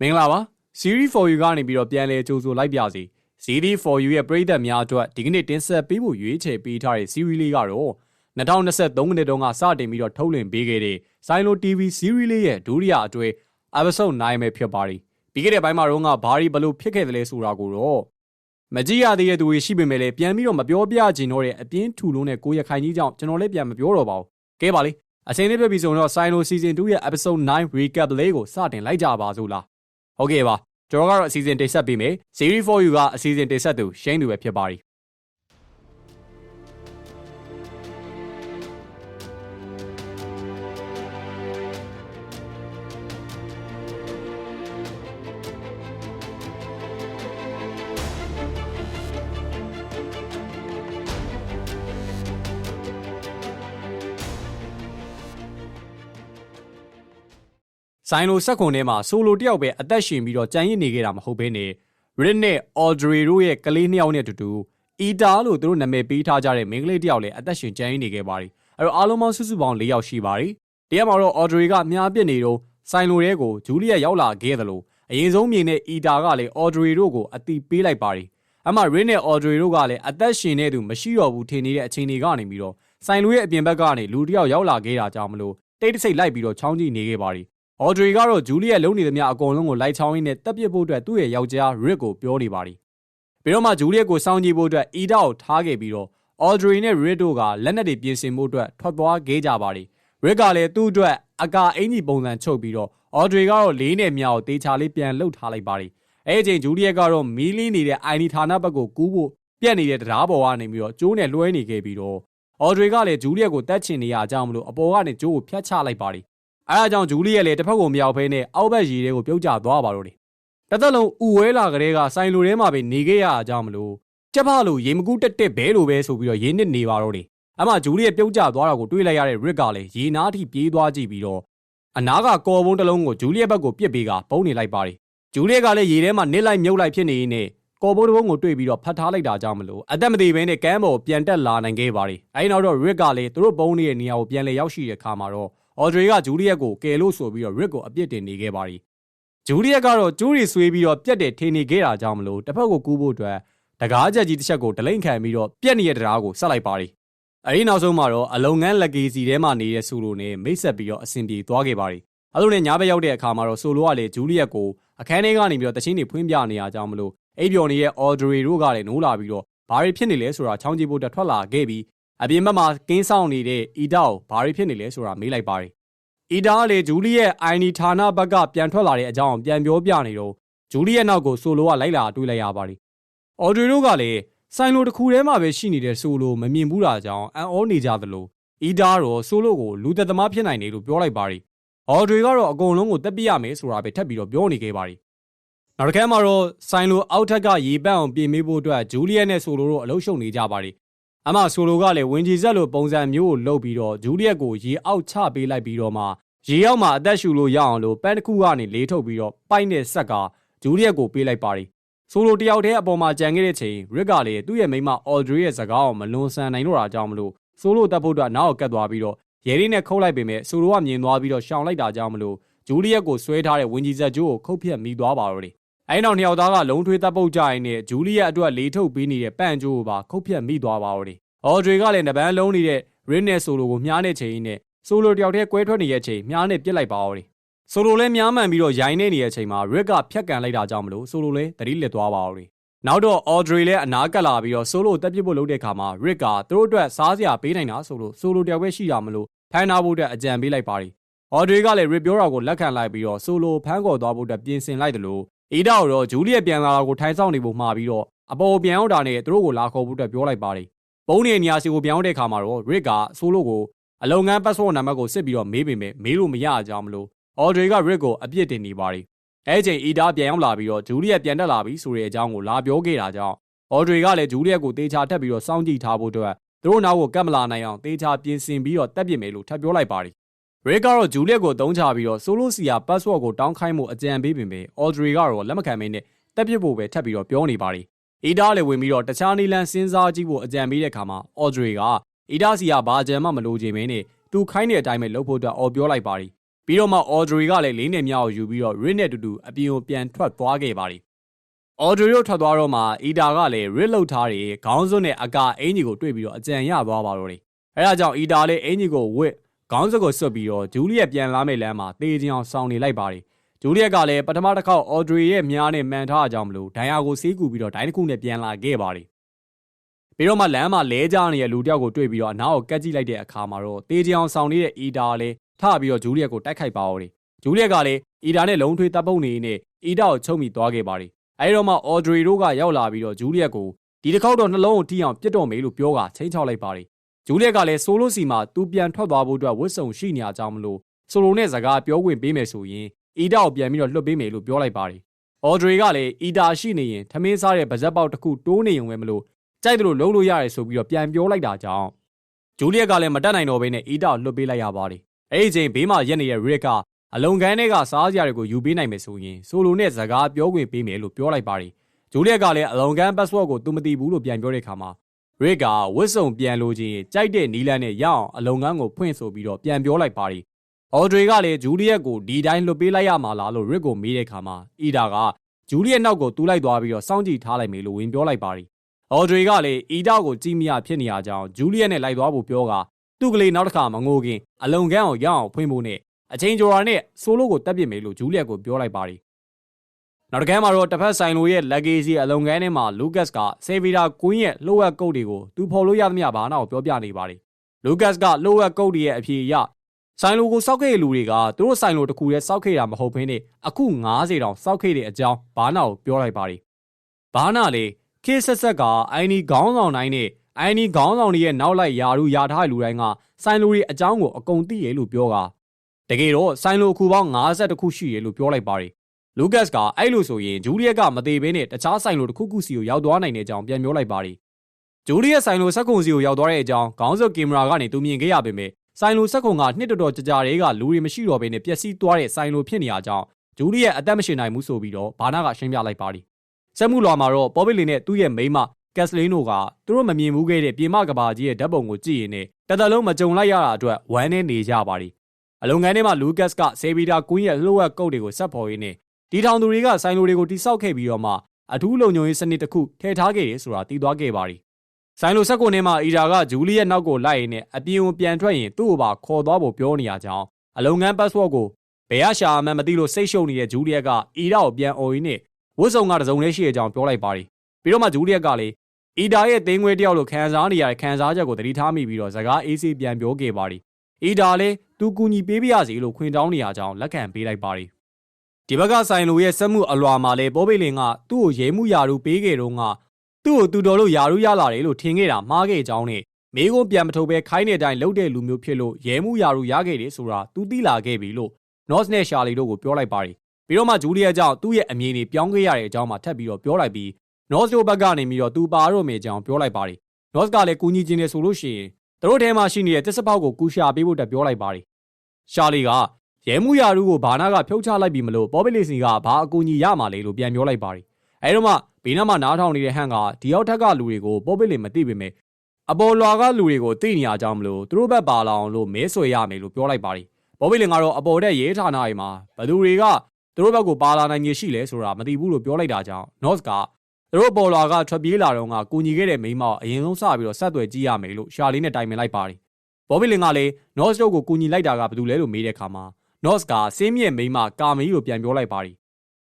မင်္ဂလာပါ Series for you ကနေပြီးတော့ပြန်လဲကြိုဆိုလိုက်ပါစီ Series for you ရဲ့ပရိသတ်များအတွက်ဒီကနေ့တင်ဆက်ပေးဖို့ရွေးချယ်ပေးထားတဲ့ series လေးကတော့2023ခုနှစ်တုန်းကစတင်ပြီးတော့ထုတ်လွှင့်ပေးခဲ့တဲ့ Silo TV series လေးရဲ့ဒုတိယအတွဲ episode 9ပဲဖြစ်ပါတယ်ပြီးခဲ့တဲ့ဘိုင်းမှာတော့ကဘာရီဘလို့ဖြစ်ခဲ့တယ်လဲဆိုတာကိုတော့မကြည့်ရသေးတဲ့သူတွေရှိပေမဲ့လည်းပြန်ပြီးတော့မပြောပြချင်တော့တဲ့အပြင်းထူလုံးနဲ့ကိုရခိုင်ကြီးကြောင့်ကျွန်တော်လည်းပြန်မပြောတော့ပါဘူးကဲပါလေအချိန်လေးပြပြီဆိုတော့ Silo season 2ရဲ့ episode 9 recap လေးကိုစတင်လိုက်ကြပါစို့လား ဟုတ်ကဲ့ပါကျွန်တော်ကတော့အစီအစဉ်တင်ဆက်ပေးမယ် series 4 you ကအစီအစဉ်တင်ဆက်သူရှိန်းသူပဲဖြစ်ပါတယ် ဆိုင်လိုဆက်ခွန်ထဲမှာဆိုလိုတယောက်ပဲအသက်ရှင်ပြီးတော့ကြံရစ်နေခဲ့တာမဟုတ်ဘဲနဲ့ Rit နဲ့ Audrey တို့ရဲ့ကလေးနှစ်ယောက်နဲ့အတူတူအီတာလို့သူတို့နာမည်ပေးထားကြတဲ့မိန်းကလေးတယောက်လည်းအသက်ရှင်ကြံရစ်နေခဲ့ပါတယ်။အဲ့တော့အားလုံးပေါင်းစုစုပေါင်း၄ယောက်ရှိပါတယ်။တရားမှာတော့ Audrey ကမြားပစ်နေတော့ဆိုင်လိုရဲကိုဂျူလီယက်ရောက်လာခဲ့တယ်လို့အရင်ဆုံးမြင်တဲ့အီတာကလည်း Audrey တို့ကိုအတိပေးလိုက်ပါတယ်။အမှ Rit နဲ့ Audrey တို့ကလည်းအသက်ရှင်နေသူမရှိတော့ဘူးထင်နေတဲ့အချိန်တွေကနေပြီးတော့ဆိုင်လိုရဲ့အပြင်ဘက်ကနေလူတယောက်ရောက်လာခဲ့တာကြောင့်မလို့တိတ်တဆိတ်လိုက်ပြီးတော့ချောင်းကြည့်နေခဲ့ပါတယ်။ အော်ဒရီကတော့ဂျူလီယက်လုံနေသမျှအကုန်လုံးကိုလိုက်ချောင်းရင်းနဲ့တက်ပစ်ဖို့အတွက်သူ့ရဲ့ယောက်ျားရစ်ကိုပြောနေပါတယ်။ပြီးတော့မှဂျူလီယက်ကိုစောင့်ကြည့်ဖို့အတွက်အီဒါကိုထားခဲ့ပြီးတော့အော်ဒရီနဲ့ရစ်တို့ကလက်နက်တွေပြင်ဆင်ဖို့အတွက်ထွက်သွားခဲ့ကြပါတယ်။ရစ်ကလည်းသူ့အတွက်အကာအင်ကြီးပုံစံချုပ်ပြီးတော့အော်ဒရီကတော့လေးနဲ့မြောက်တေချာလေးပြန်လှုပ်ထားလိုက်ပါတယ်။အဲအချိန်ဂျူလီယက်ကတော့မီးလင်းနေတဲ့အိုင်နီဌာနဘက်ကိုကူးဖို့ပြက်နေတဲ့တရားပေါ်ကနေပြီးတော့ကျိုးနဲ့လွှဲနေခဲ့ပြီးတော့အော်ဒရီကလည်းဂျူလီယက်ကိုတတ်ချင်နေရကြောင်းမလို့အပေါ်ကနေကျိုးကိုဖျက်ချလိုက်ပါတယ်။ အဲအကြောင်းဂျူလီယက်လည်းတစ်ဖက်ကိုမရောက်ဖဲနဲ့အောက်ဘက်ရီတွေကိုပြုတ်ကျသွားပါတော့တယ်။တစ်သက်လုံးဥဝဲလာကလေးကဆိုင်လိုထဲမှာပဲနေခဲ့ရအကြောင်းမလို့ကြက်ဖလို့ရေမကူးတက်တက်ဘဲလိုပဲဆိုပြီးတော့ရင်းနစ်နေပါတော့တယ်။အမှဂျူလီယက်ပြုတ်ကျသွားတာကိုတွေးလိုက်ရတဲ့ရစ်ကလည်းရေနားထိပြေးသွားကြည့်ပြီးတော့အနားကကော်ဘုံတစ်လုံးကိုဂျူလီယက်ဘက်ကိုပြစ်ပေးကပုံနေလိုက်ပါတယ်။ဂျူလီယက်ကလည်းရေထဲမှာနစ်လိုက်မြုပ်လိုက်ဖြစ်နေနေကော်ဘုံတစ်ပုံကိုတွေ့ပြီးတော့ဖတ်ထားလိုက်တာကြောင့်မလို့အသက်မသေးဘဲနဲ့ကမ်းပေါ်ပြန်တက်လာနိုင်ခဲ့ပါတယ်။အဲဒီနောက်တော့ရစ်ကလည်းသူတို့ပုံနေတဲ့နေရာကိုပြန်လည်ရောက်ရှိတဲ့အခါမှာတော့ အော်ဒရီကဂျူလီယက်ကိုကယ်လို့ဆိုပြီးတော့ရစ်ကိုအပြစ်တင်နေခဲ့ပါတယ်။ဂျူလီယက်ကတော့ကျိုးရီဆွေးပြီးတော့ပြက်တယ်ထင်နေခဲ့တာကြောင့်မလို့တစ်ဖက်ကိုကူးဖို့အတွက်တကားချက်ကြီးတစ်ချက်ကိုဒလိမ့်ခံပြီးတော့ပြက်နေတဲ့တရားကိုဆက်လိုက်ပါတယ်။အဲဒီနောက်ဆုံးမှာတော့အလုံငန်းလက်ကီစီထဲမှာနေတဲ့ဆိုလိုနဲ့မိတ်ဆက်ပြီးတော့အဆင်ပြေသွားခဲ့ပါတယ်။အဲလိုနဲ့ညာဘက်ရောက်တဲ့အခါမှာတော့ဆိုလိုကလည်းဂျူလီယက်ကိုအခန်းထဲကနေပြီးတော့တချင်းတွေဖွင့်ပြနေရကြောင်းမလို့အိပ်ပျော်နေတဲ့အော်ဒရီတို့ကလည်းနိုးလာပြီးတော့ဘာတွေဖြစ်နေလဲဆိုတာချောင်းကြည့်ဖို့တက်ထွက်လာခဲ့ပြီး အပြင်ဘက်မှာကင်းဆောင်နေတဲ့အီတာကိုဘာတွေဖြစ်နေလဲဆိုတာမေးလိုက်ပါတယ်။အီတာကလည်းဂျူလီရဲ့အိုင်နီဌာနဘက်ကပြန်ထွက်လာတဲ့အကြောင်းပြန်ပြောပြနေတော့ဂျူလီရဲ့နောက်ကိုဆိုလိုကလိုက်လာတွေ့လိုက်ရပါတယ်။အော်ဒရီတို့ကလည်းဆိုင်လိုတစ်ခုထဲမှာပဲရှိနေတဲ့ဆိုလိုမမြင်ဘူးတာကြောင့်အန်အောနေကြသလိုအီတာတော့ဆိုလိုကိုလူသက်သမားဖြစ်နိုင်တယ်လို့ပြောလိုက်ပါတယ်။အော်ဒရီကတော့အကုန်လုံးကိုတက်ပြရမယ်ဆိုတာပဲထပ်ပြီးတော့ပြောနေခဲ့ပါတယ်။နောက်တစ်ခါမှာတော့ဆိုင်လိုအောက်ထက်ကရေပန့်အောင်ပြင်ပေးဖို့အတွက်ဂျူလီယက်နဲ့ဆိုလိုတို့အလုပ်ရှုပ်နေကြပါတယ်။ အမဆိုလိုကလည်းဝင်ကြီးဆက်လိုပုံစံမျိုးကိုလုပ်ပြီးတော့ဂျူလီယက်ကိုရေအောက်ချပေးလိုက်ပြီးတော့မှရေအောက်မှာအသက်ရှူလို့ရအောင်လို့ပန်းတစ်ခုကနေလေးထုတ်ပြီးတော့ပိုက်နဲ့ဆက်ကဂျူလီယက်ကိုပေးလိုက်ပါတယ်။ဆိုလိုတယောက်တည်းအပေါ်မှာကြံခဲ့တဲ့ချိန်ရစ်ကလည်းသူ့ရဲ့မိမအော်ဒရီရဲ့စကားကိုမလွန်ဆန်နိုင်တော့တာကြောင့်မလို့ဆိုလိုတက်ဖို့အတွက်နောက်ကိုကတ်သွားပြီးတော့ရဲလေးနဲ့ခုတ်လိုက်ပေမဲ့ဆိုလိုကမြင်သွားပြီးတော့ရှောင်လိုက်တာကြောင့်မလို့ဂျူလီယက်ကိုဆွဲထားတဲ့ဝင်ကြီးဆက်ကျိုးကိုခုတ်ဖြတ်မိသွားပါတော့တယ်။ အဲဒီနောက်နှစ်ယောက်သားကလုံထွေးတပ်ပုတ်ကြရင်နဲ့ဂျူလီယက်အတွက်လေးထုတ်ပေးနေတဲ့ပန့်ကျိုးကိုပါခုတ်ဖြတ်မိသွားပါတော့တယ်။အော်ဒရီကလည်းနပန်းလုံးနေတဲ့ရင်းနဲ့ဆိုလိုကိုမြားနေချိန်နဲ့ဆိုလိုတယောက်တည်းကွဲထွက်နေရဲ့ချိန်မြားနဲ့ပြစ်လိုက်ပါတော့တယ်။ဆိုလိုလည်းမြားမှန်ပြီးတော့ရိုင်းနေနေတဲ့အချိန်မှာရစ်ကဖြတ်ကန်လိုက်တာကြောင့်မလို့ဆိုလိုလည်းတတိလက်သွားပါတော့တယ်။နောက်တော့အော်ဒရီလည်းအနားကပ်လာပြီးတော့ဆိုလိုတက်ပြစ်ဖို့လုပ်တဲ့အခါမှာရစ်ကသူတို့အတွက်စားစရာပေးနိုင်တာဆိုလို့ဆိုလိုတယောက်ပဲရှိတာမလို့ဖမ်းထားဖို့အတွက်အကြံပေးလိုက်ပါတယ်။အော်ဒရီကလည်းရစ်ပြောတာကိုလက်ခံလိုက်ပြီးတော့ဆိုလိုဖမ်းခေါ်သွားဖို့အတွက်ပြင်ဆင်လိုက်တယ်လို့ အေဒါကိုတော့ဂျူလီယက်ပြန်လာတာကိုထိုင်ဆောင်နေဖို့မှာပြီးတော့အပေါ်ပြန်ရောက်တာနဲ့သူတို့ကိုလာခေါ်ဖို့အတွက်ပြောလိုက်ပါတယ်။ပုံးနေတဲ့နေရာစီကိုပြန်ရောက်တဲ့အခါမှာတော့ရစ်ကဆိုလိုကိုအလုံငန်း password နံပါတ်ကိုစစ်ပြီးတော့မေးပေမဲ့မေးလို့မရကြအောင်မလို့အော်ဒရီကရစ်ကိုအပြစ်တင်နေပါတယ်။အဲချိန်အီဒါပြန်ရောက်လာပြီးတော့ဂျူလီယက်ပြန်တက်လာပြီဆိုတဲ့အကြောင်းကိုလာပြောခဲ့တာကြောင့်အော်ဒရီကလည်းဂျူလီယက်ကိုတေချာတက်ပြီးတော့စောင့်ကြည့်ထားဖို့အတွက်သူတို့နောက်ကိုကတ်မလာနိုင်အောင်တေချာပြင်ဆင်ပြီးတော့တက်ပြစ်မယ်လို့ထပ်ပြောလိုက်ပါတယ်။ ရေကတော့ဂျူလီယက်ကိုတုံးချပြီးတော့ဆိုလိုစီယာ password ကိုတောင်းခိုင်းမှုအကြံပေးပေမဲ့အော်ဒရီကတော့လက်မခံမင်းနဲ့တက်ပြစ်ဖို့ပဲထပ်ပြီးတော့ပြောနေပါတယ်။အီဒါလည်းဝင်ပြီးတော့တခြားနီလန်စဉ်းစားကြည့်ဖို့အကြံပေးတဲ့အခါမှာအော်ဒရီကအီဒါစီယာဘာအကြံမှမလိုချင်မင်းနဲ့သူခိုင်းတဲ့အတိုင်းပဲလုပ်ဖို့အတွက်အော်ပြောလိုက်ပါတယ်ပြီးတော့မှ Audrey ကလည်းလေးနဲ့မြောက်ကိုယူပြီးတော့ Rick နဲ့အတူတူအပြင်ကိုပြန်ထွက်သွားခဲ့ပါတယ်။ Audrey တို့ထွက်သွားတော့မှ Ida ကလည်း Rick လှုပ်ထားတဲ့ခေါင်းစွန်းနဲ့အကာအင်ကြီးကိုတွေ့ပြီးတော့အကြံရသွားပါတော့တယ်။အဲဒါကြောင့် Ida လည်းအင်ကြီးကိုဝစ် ခေါင်းစွပ်ကိုဆွတ်ပြီးတော့ဂျူလီယက်ပြန်လာမယ့်လမ်းမှာတေးချင်အောင်ဆောင်နေလိုက်ပါတယ်။ဂျူလီယက်ကလည်းပထမတစ်ခေါက် Audrey ရဲ့မြားနဲ့မှန်ထားကြအောင်မလို့ဒိုင်ယာကိုဆေးကူပြီးတော့ဒိုင်းတစ်ခုနဲ့ပြန်လာခဲ့ပါတယ်။ပြီးတော့မှလမ်းမှာလဲကြနေတဲ့လူတယောက်ကိုတွေ့ပြီးတော့အနားကိုကက်ကြည့်လိုက်တဲ့အခါမှာတော့တေးချင်အောင်ဆောင်နေတဲ့ Ida လည်းထပြီးတော့ဂျူလီယက်ကိုတိုက်ခိုက်ပါတော့တယ်။ဂျူလီယက်ကလည်း Ida နဲ့လုံထွေးတပ်ပုတ်နေနေ Ida ကိုချုပ်မိသွားခဲ့ပါတယ်။အဲဒီတော့မှ Audrey တို့ကရောက်လာပြီးတော့ဂျူလီယက်ကိုဒီတစ်ခေါက်တော့နှလုံးကိုထိအောင်ပြစ်တော့မေးလို့ပြောကချင်းချောက်လိုက်ပါတယ် ဂျူလီယက်ကလည်းဆိုလိုစီမှာသူပြန်ထွက်သွားဖို့အတွက်ဝတ်စုံရှိနေကြမလို့ဆိုလိုနဲ့စကားပြောခွင့်ပေးမယ်ဆိုရင်အီတာကိုပြန်ပြီးတော့လွှတ်ပေးမယ်လို့ပြောလိုက်ပါတယ်။အော်ဒရီကလည်းအီတာရှိနေရင်ထမင်းစားတဲ့ဗဇက်ပေါက်တစ်ခုတိုးနေုံပဲမလို့ကြိုက်တယ်လို့လုံးလို့ရတယ်ဆိုပြီးတော့ပြန်ပြောလိုက်တာကြောင့်ဂျူလီယက်ကလည်းမတက်နိုင်တော့ဘဲနဲ့အီတာကိုလွှတ်ပေးလိုက်ရပါတယ်။အဲဒီချိန်ဘေးမှာရက်နေတဲ့ရစ်ကအလုံကန်းတွေကစားစရာတွေကိုယူပေးနိုင်မယ်ဆိုရင်ဆိုလိုနဲ့စကားပြောခွင့်ပေးမယ်လို့ပြောလိုက်ပါတယ်။ဂျူလီယက်ကလည်းအလုံကန်း password ကိုသူမသိဘူးလို့ပြန်ပြောတဲ့အခါမှာ ရစ်ကဝစ်စုံပြန်လို့ချင်းကြိုက်တဲ့နီလန်းနဲ့ရအောင်အလုံငန်းကိုဖွင့်ဆိုပြီးတော့ပြန်ပြောလိုက်ပါရီအော်ဒရီကလည်းဂျူလီယက်ကိုဒီတိုင်းလွတ်ပေးလိုက်ရမှာလားလို့ရစ်ကိုမေးတဲ့အခါမှာအီဒါကဂျူလီယက်နောက်ကိုတူးလိုက်သွားပြီးတော့စောင့်ကြည့်ထားလိုက်မယ်လို့ဝင်ပြောလိုက်ပါရီအော်ဒရီကလည်းအီဒါကိုကြည့်မရဖြစ်နေရကြောင်းဂျူလီယက်နဲ့လိုက်သွားဖို့ပြောကသူ့ကလေးနောက်တစ်ခါမငိုခင်အလုံကန်းကိုရအောင်ဖွင့်ဖို့နဲ့အချင်းကျော်ရာနဲ့ဆိုလိုကိုတက်ပစ်မယ်လို့ဂျူလီယက်ကိုပြောလိုက်ပါရီ နောက်တစ်ခါမှာတော့တစ်ဖက်ဆိုင်လိုရဲ့ legacy အလုံကန်းထဲမှာ Lucas က Severa Queen ရဲ့လှုပ်ဝက်ကုတ်တွေကိုသူဖော်လို့ရသမျှဘာနာကိုပြောပြနေပါတယ်။ Lucas ကလှုပ်ဝက်ကုတ်တွေရဲ့အဖြေအရဆိုင်လိုကိုစောက်ခဲ့တဲ့လူတွေကသူတို့ဆိုင်လိုတစ်ခုတည်းစောက်ခဲ့တာမဟုတ်ဘဲနဲ့အခု90တောင်စောက်ခဲ့တဲ့အကြောင်းဘာနာကိုပြောလိုက်ပါတယ်။ဘာနာလေခေဆက်ဆက်ကအိုင်နီခေါင်းဆောင်တိုင်းနဲ့အိုင်နီခေါင်းဆောင်တွေရဲ့နောက်လိုက်ယာရုယာထားတဲ့လူတိုင်းကဆိုင်လိုတွေအကြောင်းကိုအကုန်သိရလို့ပြောကတကယ်တော့ဆိုင်လိုအခုပေါင်း50ခုရှိရလို့ပြောလိုက်ပါတယ် လူကတ်ကအဲ့လိုဆိုရင်ဂျူလီယက်ကမသေးဘဲနဲ့တခြားဆိုင်လိုတစ်ခုခုစီကိုရောက်သွားနိုင်တဲ့အကြောင်းပြန်ပြောလိုက်ပါတယ်ဂျူလီယက်ဆိုင်လိုစက်ကုံစီကိုရောက်သွားတဲ့အကြောင်းခေါင်းစုပ်ကင်မရာကနေသူမြင်ခဲ့ရပေမဲ့ဆိုင်လိုစက်ကုံကနှစ်တော်တော်ကြာကြာတွေကလူတွေမရှိတော့ဘဲနဲ့ပျက်စီးသွားတဲ့ဆိုင်လိုဖြစ်နေရကြောင်းဂျူလီယက်အသက်မရှင်နိုင်ဘူးဆိုပြီးတော့ဘာနာကရှင်းပြလိုက်ပါတယ်စက်မှုလွာမှာတော့ပေါ်ပစ်လင်နဲ့သူ့ရဲ့မိန်းမကက်စလင်းတို့ကသူတို့မမြင်ဘူးခဲ့တဲ့ပြင်မကဘာကြီးရဲ့ဓာတ်ပုံကိုကြည့်ရင်နဲ့တသက်လုံးမကြုံလိုက်ရတာအတွက်ဝမ်းနေနေကြပါတယ်အလုံငန်းထဲမှာလူကတ်ကဆေဗီတာကွင်းရဲ့လှုပ်ဝက်ကုတ်တွေကိုဆက်ပေါ်ရင်းနဲ့ ဒီထောင်သူတွေကဆိုင်လိုတွေကိုတိစောက်ခဲ့ပြီးတော့မှအထူးလုံခြုံရေးစနစ်တစ်ခုထည့်ထားခဲ့တယ်ဆိုတာသိသွားခဲ့ပါရီဆိုင်လိုဆက်ကုန်ထဲမှာအီဒါကဂျူလီရဲ့နောက်ကိုလိုက်ရင်းနဲ့အပြင်ကိုပြန်ထွက်ရင်သူ့ကိုပါခေါ်သွားဖို့ပြောနေရကြောင်းအလုံငန်း password ကိုဘယ်ရရှာမှန်းမသိလို့စိတ်ရှုပ်နေတဲ့ဂျူလီယက်ကအီဒါကိုပြန်អော်ရင်းနဲ့ဝတ်စုံကတစုံလေးရှိတဲ့အကြောင်းပြောလိုက်ပါရီပြီးတော့မှဂျူလီယက်ကလည်းအီဒါရဲ့တင်းငွေတယောက်လိုခံစားနေရတဲ့ခံစားချက်ကိုသတိထားမိပြီးတော့စကားအေးဆေးပြန်ပြောခဲ့ပါရီအီဒါလည်းသူကူညီပေးပြရစီလို့ခွင်တောင်းနေရကြောင်းလက်ခံပေးလိုက်ပါရီ ဒီဘက်ကဆိုင်လိုရဲ့စက်မှုအလွာမှာလဲပိုးပိလင်ကသူ့ကိုရဲမှုယာရုပေးခဲ့တော့ကသူ့ကိုတူတော်လို့ယာရုရလာတယ်လို့ထင်ခဲ့တာမှားခဲ့ကြောင်းနဲ့မေးခွန်းပြန်မထုတ်ဘဲခိုင်းတဲ့အတိုင်းလှုပ်တဲ့လူမျိုးဖြစ်လို့ရဲမှုယာရုရခဲ့တယ်ဆိုတာသူသိလာခဲ့ပြီလို့ North နဲ့ Charlie တို့ကိုပြောလိုက်ပါတယ်ပြီးတော့မှဂျူလီယာကြောင့်သူ့ရဲ့အမြင်တွေပြောင်းခဲ့ရတဲ့အကြောင်းမှထပ်ပြီးတော့ပြောလိုက်ပြီး North တို့ဘက်ကနေပြီးတော့သူပါတော့မယ်ကြောင်းပြောလိုက်ပါတယ် North ကလည်းကူညီခြင်းနဲ့ဆိုလို့ရှိရင်တို့ထဲမှာရှိနေတဲ့တစ်စပေါက်ကိုကူရှာပေးဖို့တက်ပြောလိုက်ပါတယ် Charlie က ရဲမှုရာထူးကိုဘာနာကဖြုတ်ချလိုက်ပြီမလို့ပေါ်ပလီစီကဘာအကူအညီရမှာလဲလို့ပြန်ပြောလိုက်ပါတယ်အဲတော့မှဘေးနားမှာနားထောင်နေတဲ့ဟန်ကဒီရောက်ထက်ကလူတွေကိုပေါ်ပလီမသိပေမဲ့အပေါ်လွာကလူတွေကိုသိနေရကြောင်းမလို့သူတို့ဘက်ပါလာအောင်လို့မဲဆွေရမယ်လို့ပြောလိုက်ပါတယ်ပေါ်ပလီကတော့အပေါ်တဲ့ရဲဌာနတွေမှာဘသူတွေကသူတို့ဘက်ကိုပါလာနိုင်ရရှိလဲဆိုတာမသိဘူးလို့ပြောလိုက်တာကြောင့် North ကသူတို့ပေါ်လွာကထွက်ပြေးလာတော့ကကူညီခဲ့တဲ့မိန်းမကိုအရင်ဆုံးစပြီးတော့ဆက်သွယ်ကြည့်ရမယ်လို့ရှာလေးနဲ့တိုင်ပင်လိုက်ပါတယ်ဘော်ဘီလင်ကလည်း North တို့ကိုကူညီလိုက်တာကဘယ်သူလဲလို့မေးတဲ့အခါမှာ North ကစင်းမြင့်မိန်းမကာမီလို့ပြန်ပြောလိုက်ပါရီ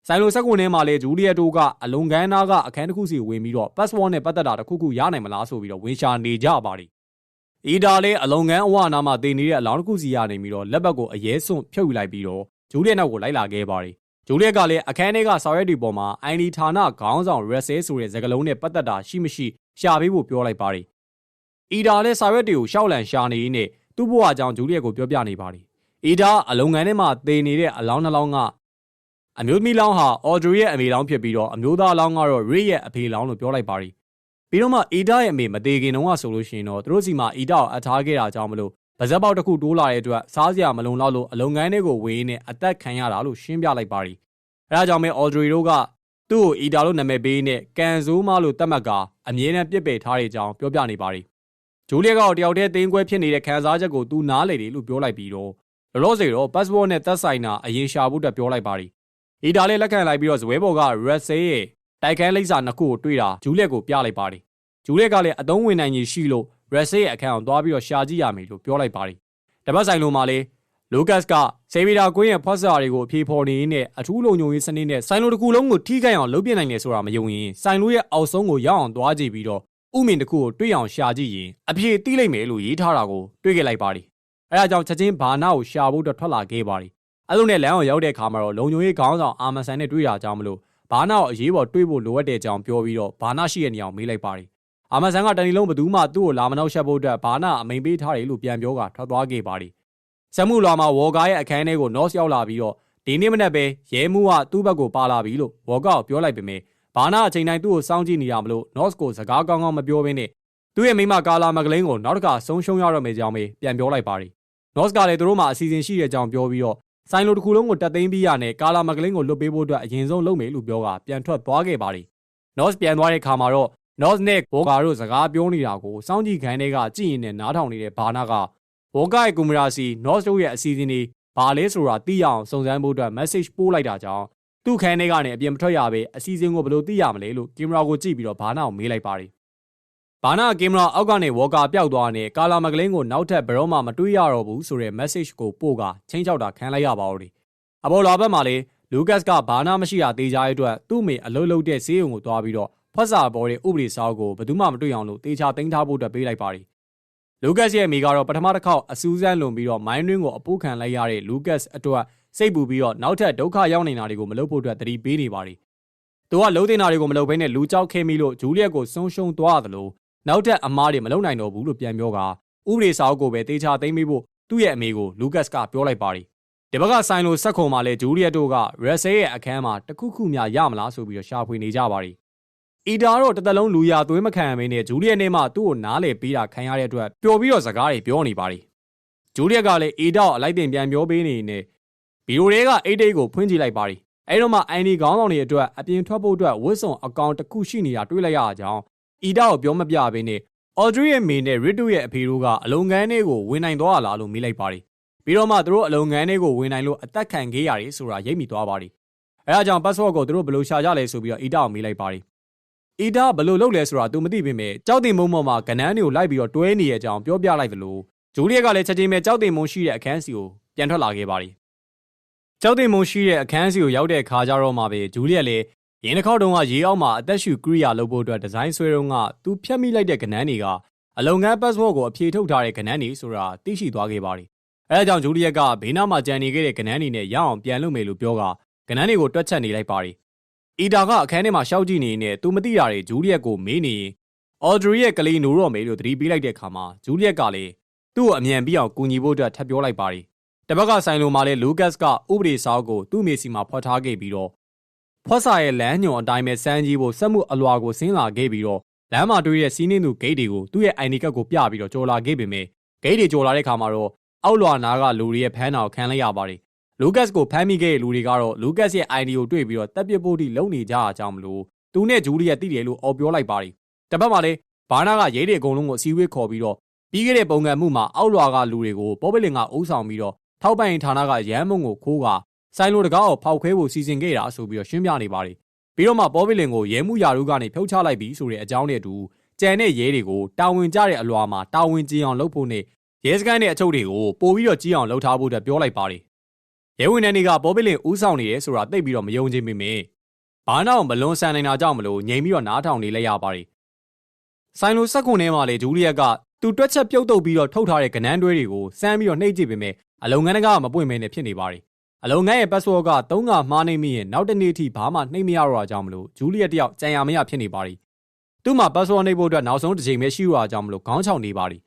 ဆိုင်လိုဆက်ကွန်ထဲမှာလေဂျူလီယက်တို့ကအလုံကန်းနာကအခန်းတစ်ခုစီဝင်ပြီးတော့ password နဲ့ပတ်သက်တာတစ်ခုခုရနိုင်မလားဆိုပြီးတော့ဝင်ရှာနေကြပါရီအီဒါလည်းအလုံကန်းအဝနာမှာတင်နေတဲ့အလောင်းတစ်ခုစီရနေပြီးတော့လက်ဘက်ကိုအရေးစွန့်ဖြုတ်ယူလိုက်ပြီးတော့ဂျူလီယက်နောက်ကိုလိုက်လာခဲ့ပါရီဂျူလီယက်ကလည်းအခန်းထဲကဆောင်ရွက်ဒီပေါ်မှာအိုင်ဒီဌာနခေါင်းဆောင်ရက်ဆဲဆိုတဲ့စကားလုံးနဲ့ပတ်သက်တာရှိမရှိရှာပေးဖို့ပြောလိုက်ပါရီအီဒါလည်းဆောင်ရွက်တွေကိုရှောက်လန့်ရှာနေရင်းနဲ့သူ့ဘဝအကြောင်းဂျူလီယက်ကိုပြောပြနေပါရီ။ အေဒါအလုံငန်းထဲမှာတည်နေတဲ့အလောင်းနှလောင်းကအမျိုးသမီးလောင်းဟာအော်ဒရီရဲ့အမေလောင်းဖြစ်ပြီးတော့အမျိုးသားလောင်းကတော့ရစ်ရဲ့အဖေလောင်းလို့ပြောလိုက်ပါရီ။ပြီးတော့မှအေဒါရဲ့အမေမသေးခင်တုန်းကဆိုလို့ရှိရင်တော့သူတို့စီမှာအေဒါကိုအထားခဲ့တာကြောင့်မလို့ဗဇက်ပေါက်တစ်ခုတိုးလာတဲ့အတွက်စားစရာမလုံလောက်လို့အလုံငန်းတွေကိုဝေးနေအသက်ခံရတာလို့ရှင်းပြလိုက်ပါရီ။အဲဒါကြောင့်ပဲအော်ဒရီတို့ကသူ့ကိုအေဒါလို့နာမည်ပေးနဲ့ကန်ဇိုးမလို့တတ်မှတ်ကအမြဲတမ်းပြစ်ပယ်ထားတဲ့အကြောင်းပြောပြနေပါရီ။ဂျိုးလီကတော့တယောက်တည်းတင်းကွဲဖြစ်နေတဲ့ခံစားချက်ကိုသူနားလေတယ်လို့ပြောလိုက်ပြီးတော့ လောလောဆယ်တော့ passport နဲ့သက်ဆိုင်တာအရင်ရှာဖို့အတွက်ပြောလိုက်ပါတယ်။အီတာလည်းလက်ခံလိုက်ပြီးတော့ဇပွဲပေါ်က Russell ရဲ့တိုက်ခန်းလိပ်စာနှစ်ခုကိုတွေ့တာဂျူလီယက်ကိုပြလိုက်ပါတယ်။ဂျူလီယက်ကလည်းအသုံးဝင်နိုင်ရည်ရှိလို့ Russell ရဲ့အခန်းအောင်သွားပြီးတော့ရှာကြည့်ရမယ်လို့ပြောလိုက်ပါတယ်။တပတ်ဆိုင်လုံးမှာလည်းလိုကတ်ကဆေဗီတာကွင်းရဲ့ဖော့စာတွေကိုအပြေဖော်နေရင်းနဲ့အထူးလုံခြုံရေးစနစ်နဲ့ဆိုင်လိုတစ်ခုလုံးကိုထိခိုက်အောင်လုပ်ပြနိုင်တယ်ဆိုတာမယုံရင်ဆိုင်လိုရဲ့အောက်ဆုံးကိုရောက်အောင်သွားကြည့်ပြီးတော့ဥမင်တစ်ခုကိုတွေ့အောင်ရှာကြည့်ရင်အပြေသိလိုက်မယ်လို့ရေးထားတာကိုတွေ့ခဲ့လိုက်ပါတယ်။ အဲဒါကြောင့်ချက်ချင်းဘာနာကိုရှာဖို့အတွက်ထွက်လာခဲ့ပါတယ်။အဲလိုနဲ့လမ်းအောင်ရောက်တဲ့အခါမှာတော့လုံခြုံရေးခေါင်းဆောင်အာမဆန်နဲ့တွေ့တာကြောင့်မလို့ဘာနာကိုအရေးပေါ်တွေ့ဖို့လိုအပ်တဲ့အကြောင်းပြောပြီးတော့ဘာနာရှိတဲ့နေရာကိုမေးလိုက်ပါတယ်။အာမဆန်ကတဏီလုံးဘသူမှသူ့ကိုလာမနှောက်ရှက်ဖို့အတွက်ဘာနာအမိန်ပေးထားတယ်လို့ပြန်ပြောကထွက်သွားခဲ့ပါတယ်။စက်မှုလွာမှာဝေါ်ကားရဲ့အခန်းထဲကို North ရောက်လာပြီးတော့ဒီနေ့မနက်ပဲရဲမှုကသူ့ဘက်ကိုပါလာပြီလို့ဝေါ်ကောက်ပြောလိုက်ပေမဲ့ဘာနာအချိန်တိုင်းသူ့ကိုစောင့်ကြည့်နေရမလို့ North ကိုစကားကောင်းကောင်းမပြောဘဲနဲ့သူ့ရဲ့မိမကာလာမကလင်းကိုနောက်တစ်ခါဆုံးရှုံးရတော့မယ်ကြောင်းပဲပြန်ပြောလိုက်ပါတယ်။ North ကလည်းသူတို့မှအစီအစဉ်ရှိတဲ့အကြောင်းပြောပြီးတော့ဆိုင်လိုတစ်ခုလုံးကိုတက်သိမ်းပြီးရနဲ့ကာလာမကလင်းကိုလွတ်ပေးဖို့အတွက်အရင်ဆုံးလုပ်မယ်လို့ပြောကပြန်ထွက်သွားခဲ့ပါတယ်။ North ပြန်သွားတဲ့အခါမှာတော့ North နဲ့ဘော်ဂါတို့စကားပြောနေတာကိုစောင့်ကြည့်ခိုင်းတဲ့ကကြည့်ရင်နဲ့နားထောင်နေတဲ့ဘာနာကဘော်ဂါရဲ့ကွန်မရာစီ North တို့ရဲ့အစီအစဉ်တွေဘာလဲဆိုတာသိရအောင်စုံစမ်းဖို့အတွက် message ပို့လိုက်တာကြောင့်သူ့ခန်းထဲကနေအပြင်မထွက်ရဘဲအစီအစဉ်ကိုဘယ်လိုသိရမလဲလို့ကင်မရာကိုကြည့်ပြီးတော့ဘာနာကိုမေးလိုက်ပါတယ်။ ဘာနာကင်မရာအောက်ကနေဝေါ်ကာပျောက်သွားတဲ့ကာလာမကလင်းကိုနောက်ထပ်ဘယ်တော့မှမတွေ့ရတော့ဘူးဆိုတဲ့ message ကိုပို့ကချင်းချောက်တာခံလိုက်ရပါဦးတယ်။အပေါ်လာဘက်မှာလေလူကတ်ကဘာနာမရှိတာတေးကြတဲ့အတွက်သူ့မိအလုံးလုံးတဲ့ဈေးရုံကိုသွားပြီးတော့ဖတ်စာပေါ်တဲ့ဥပဒေစာအုပ်ကိုဘယ်သူမှမတွေ့အောင်လို့တေချာသိမ်းထားဖို့အတွက်ပေးလိုက်ပါတယ်လူကတ်ရဲ့မိကတော့ပထမတစ်ခေါက်အစူးစမ်းလွန်ပြီးတော့မိုင်းတွင်းကိုအပိုးခံလိုက်ရတဲ့လူကတ်အတွက်စိတ်ပူပြီးတော့နောက်ထပ်ဒုက္ခရောက်နေတာတွေကိုမလုပ်ဖို့အတွက်တတိပေးနေပါတယ်။သူကလုံးတင်တာတွေကိုမလုပ်ဘဲနဲ့လူကြောက်ခဲမိလို့ဂျူလီယက်ကိုဆုံးရှုံးသွားသလို နောက်ထပ်အမားတွေမလုပ်နိုင်တော့ဘူးလို့ပြန်ပြောကဥပဒေစာအုပ်ကိုပဲတေချာသိမ်းပေးဖို့သူ့ရဲ့အမေကိုလူကတ်ကပြောလိုက်ပါတယ်။ဒီဘက်ကဆိုင်လိုဆက်ခုံမှာလဲဂျူလီယက်တို့ကရက်ဆဲရဲ့အခန်းမှာတခုခုများရမလားဆိုပြီးတော့ရှာဖွေနေကြပါတယ်အီတာတော့တစ်သက်လုံးလူရသွေးမခံရမင်းနဲ့ဂျူလီယက်နဲ့မှသူ့ကိုနားလေပေးတာခံရတဲ့အတွက်ပျော်ပြီးတော့စကားတွေပြောနေပါတယ်ဂျူလီယက်ကလည်းအီတာကိုအလိုက်တင်ပြန်ပြောပေးနေနေဗီဒီယိုတွေကအိတ်တိတ်ကိုဖွင့်ကြည့်လိုက်ပါတယ်အဲတော့မှအိုင်ဒီခေါင်းဆောင်တွေအတွက်အပြင်ထွက်ဖို့အတွက်ဝစ်စုံအကောင့်တစ်ခုရှိနေတာတွေ့လိုက်ရအောင် အီတာကိုပြောမပြဘဲနဲ့အော်ဒရီရဲ့မေနဲ့ရစ်တူရဲ့အဖေတို့ကအလုံငန်းတွေကိုဝင်နိုင်သွားလားလို့မေးလိုက်ပါတယ်ပြီးတော့မှသူတို့အလုံငန်းတွေကိုဝင်နိုင်လို့အသက်ခံခဲ့ရတယ်ဆိုတာရိပ်မိသွားပါတယ်အဲဒါကြောင့် password ကိုသူတို့ဘယ်လိုရှာကြလဲဆိုပြီးတော့အီတာကိုမေးလိုက်ပါတယ်အီတာဘယ်လိုလုပ်လဲဆိုတာ तू မသိပေမဲ့ကြောက်တင်မုံမော်မှာကနန်းတွေကိုလိုက်ပြီးတော့တွဲနေရကြောင်းပြောပြလိုက်သလိုဂျူလီယက်ကလည်းချက်ချင်းပဲကြောက်တင်မုံရှိတဲ့အခန်းစီကိုပြန်ထွက်လာခဲ့ပါတယ်။ကြောက်တင်မုံရှိတဲ့အခန်းစီကိုရောက်တဲ့အခါကျတော့မှပဲဂျူလီယက်လည်း ရင်းတစ်ခေါက်တုန်းကရေအောက်မှာအသက်ရှူကိရိယာလုပ်ဖို့အတွက်ဒီဇိုင်းဆွဲတော့ကသူဖြတ်မိလိုက်တဲ့ကနန်းတွေကအလုံငန်း password ကိုအဖြေထုတ်ထားတဲ့ကနန်းတွေဆိုတာသိရှိသွားခဲ့ပါတယ်။အဲဒါကြောင့်ဂျူလီယက်ကဘေးနားမှာကြံနေခဲ့တဲ့ကနန်းတွေနဲ့ရအောင်ပြန်လုပ်မယ်လို့ပြောကကနန်းတွေကိုတွက်ချက်နေလိုက်ပါတယ်အီတာကအခန်းထဲမှာရှောက်ကြည့်နေနေသူမသိတာတွေဂျူလီယက်ကိုမေးနေရင်အော်ဒရီရဲ့ကလေးနိုးတော့မယ်လို့သတိပေးလိုက်တဲ့အခါမှာဂျူလီယက်ကလည်းသူ့ကိုအမြန်ပြီးအောင်ကူညီဖို့အတွက်ထပ်ပြောလိုက်ပါတယ်။တပတ်ကဆိုင်လိုမှာလည်းလူကတ်ကဥပဒေစာအုပ်ကိုသူ့မေစီမှာဖွက်ထားခဲ့ပြီးတော့ ဖွက်စာရဲ့လမ်းညွန်အတိုင်းပဲစမ်းကြီးဖို့စက်မှုအလွာကိုဆင်းလာခဲ့ပြီးတော့လမ်းမှာတွေ့တဲ့စီးနှင်းသူဂိတ်တွေကိုသူ့ရဲ့ ID ကတ်ကိုပြပြီးတော့ကြော်လာခဲ့ပေမဲ့ဂိတ်တွေကြော်လာတဲ့ခါမှာတော့အောက်လွာနာကလူတွေရဲ့ဖမ်းတာကိုခံလိုက်ရပါတယ်လူကတ်ကိုဖမ်းမိခဲ့တဲ့လူတွေကတော့လူကတ်ရဲ့ ID ကိုတွေ့ပြီးတော့တပ်ပစ်ဖို့တိလုံနေကြအကြောင်းမလို့သူနဲ့ဂျူလီယက်သိတယ်လို့အော်ပြောလိုက်ပါတယ်တပတ်မှာလည်းဘာနာကရဲတွေအကုန်လုံးကိုအစည်းအဝေးခေါ်ပြီးတော့ပြီးခဲ့တဲ့ပုံကံမှုမှာအောက်လွာကလူတွေကိုပေါ်ပလင်ကအုပ်ဆောင်ပြီးတော့ထောက်ပံ့ရေးဌာနကရန်မုံကိုခိုးက ဆိုင်လိုတကားကိုဖောက်ခွဲဖို့စီစဉ်ခဲ့တာဆိုပြီးတော့ရှင်းပြနေပါတယ်ပြီးတော့မှပေါ်ပလင်ကိုရဲမှုရာတို့ကနေဖြုတ်ချလိုက်ပြီးဆိုတဲ့အကြောင်းနဲ့အတူကြံတဲ့ရဲတွေကိုတာဝန်ကျတဲ့အလွာမှာတာဝန်ကျအောင်လုပ်ဖို့နဲ့ရဲစခန်းနဲ့အချုပ်တွေကိုပို့ပြီးတော့ကြီးအောင်လုပ်ထားဖို့အတွက်ပြောလိုက်ပါတယ်ရဲဝင်တဲ့နေကဘောပစ်လင်ဦးဆောင်နေရဲဆိုတာသိပြီးတော့မယုံချင်မိမေဘာနောက်မလွန်ဆန်နေတာကြောင့်မလို့ငြိမ်ပြီးတော့နားထောင်နေလိုက်ရပါတယ်ဆိုင်လိုစက်ကွန်ထဲမှာလေဂျူလီယက်ကသူတွက်ချက်ပြုတ်တုပ်ပြီးတော့ထုတ်ထားတဲ့ကနန်းတွဲတွေကိုစမ်းပြီးတော့နှိပ်ကြည့်ပေမဲ့အလုံငန်းကမပွင့်မဲနဲ့ဖြစ်နေပါတယ် အလုံငန်းရဲ့ password က၃ကမှားနေမိရင်နောက်တနေ့အထိဘာမှနှိပ်မရတော့တာကြောင့်မလို့ဂျူလီယက်တယောက်ကြံရမရဖြစ်နေပါတယ်သူ့မှာ password နှိပ်ဖို့အတွက်နောက်ဆုံးတစ်ချိန်ပဲရှိရတာကြောင့်မလို့ခေါင်းချောင်နေပါတယ်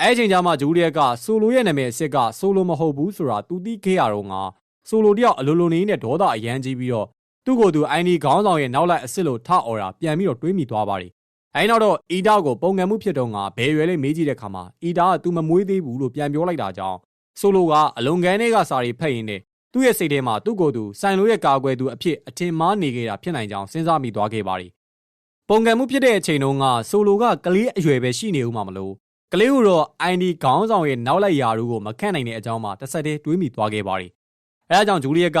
အဲချိန်ကျမှဂျူလီယက်ကဆိုလိုရဲ့နာမည်အစ်စ်ကဆိုလိုမဟုတ်ဘူးဆိုတာသူသိခဲ့ရတော့ငါဆိုလိုတယောက်အလိုလိုနေနဲ့ဒေါသအရန်ကြီးပြီးတော့သူ့ကိုယ်သူအိုင်ဒီခေါင်းဆောင်ရဲ့နောက်လိုက်အစ်စ်လိုထအော်တာပြန်ပြီးတော့တွေးမိသွားပါတယ်အဲနောက်တော့အီတာကိုပုံကံမှုဖြစ်တော့ငါဘယ်ရွယ်လေးမေးကြည့်တဲ့ခါမှာအီတာကသူမမွေးသေးဘူး လို့ပြန်ပြောလိုက်တာကြောင့်ဆိုလိုကအလွန်ကန်းတွေကစာရီဖတ်ရင်းနဲ့ သူ့ရဲ့စိတ်ထဲမှာသူ့ကိုယ်သူစိုင်လိုရဲ့ကာကွယ်သူအဖြစ်အထင်မှားနေခဲ့တာဖြစ်နိုင်ကြောင်းစဉ်းစားမိသွားခဲ့ပါတယ်ပုံကံမှုဖြစ်တဲ့အချိန်တုန်းကဆိုလိုကကလေးအရွယ်ပဲရှိနေဦးမှာမလို့ကလေးကိုတော့ ID ခေါင်းဆောင်ရဲ့နောက်လိုက်ရာတို့ကိုမခန့်နိုင်တဲ့အကြောင်းမှာတစ်ဆက်တည်းတွေးမိသွားခဲ့ပါတယ်။အဲဒါကြောင့်ဂျူလီယက်က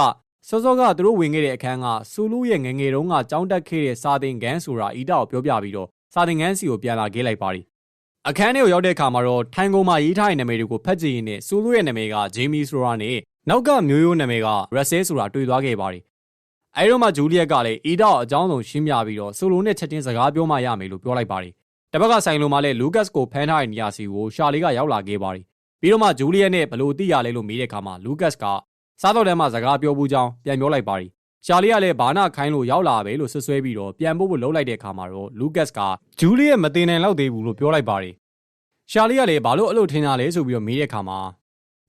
စောစောကသူတို့ဝင်ခဲ့တဲ့အခန်းကဆူလူရဲ့ငငယ်တုန်းကကြောင်းတက်ခဲ့တဲ့စာသင်ခန်းဆိုတာအီတာကိုပြောပြပြီးတော့စာသင်ခန်းစီကိုပြန်လာခဲ့လိုက်ပါတယ်။အခန်းထဲကိုရောက်တဲ့အခါမှာတော့ထိုင်ကုန်မှာရေးထားတဲ့နာမည်တွေကိုဖတ်ကြည့်ရင်းနဲ့ဆူလူရဲ့နာမည်ကဂျေမီဆိုတာနဲ့ နောက်ကမျိုးရိုးနာမည်ကရက်ဆဲဆိုတာတွေ့သွားခဲ့ပါတယ်။အဲဒီတော့မှဂျူလီယက်ကလည်းအီတာကိုအကြောင်းဆုံးရှင်းပြပြီးတော့ဆူလူနဲ့ချက်ချင်းစကားပြောမှရမယ်လို့ပြောလိုက်ပါတယ်။တစ်ဘက်ကဆိုင်လိုမှလည်းလူကတ်စ်ကိုဖမ်းထားတဲ့နေရာစီကိုရှာလီကရောက်လာခဲ့ပါတယ်။ပြီးတော့မှဂျူလီယက်နဲ့ဘလို့သိရလဲလို့မေးတဲ့အခါမှာလူကတ်စ်ကစားတော့တန်းမှာစကားပြောဘူးကြောင်းပြန်ပြောလိုက်ပါတယ်။ရှာလီကလည်းဘာနာခိုင်းလို့ရောက်လာပဲလို့ဆွဆွဲပြီးတော့ပြန်ဖို့ဖို့လှုပ်လိုက်တဲ့အခါမှာတော့လူကတ်စ်ကဂျူလီယက်မတင်နိုင်တော့သေးဘူးလို့ပြောလိုက်ပါတယ်။ရှာလီကလည်းဘာလို့အဲ့လိုထင်တာလဲဆိုပြီးတော့မေးတဲ့အခါမှာ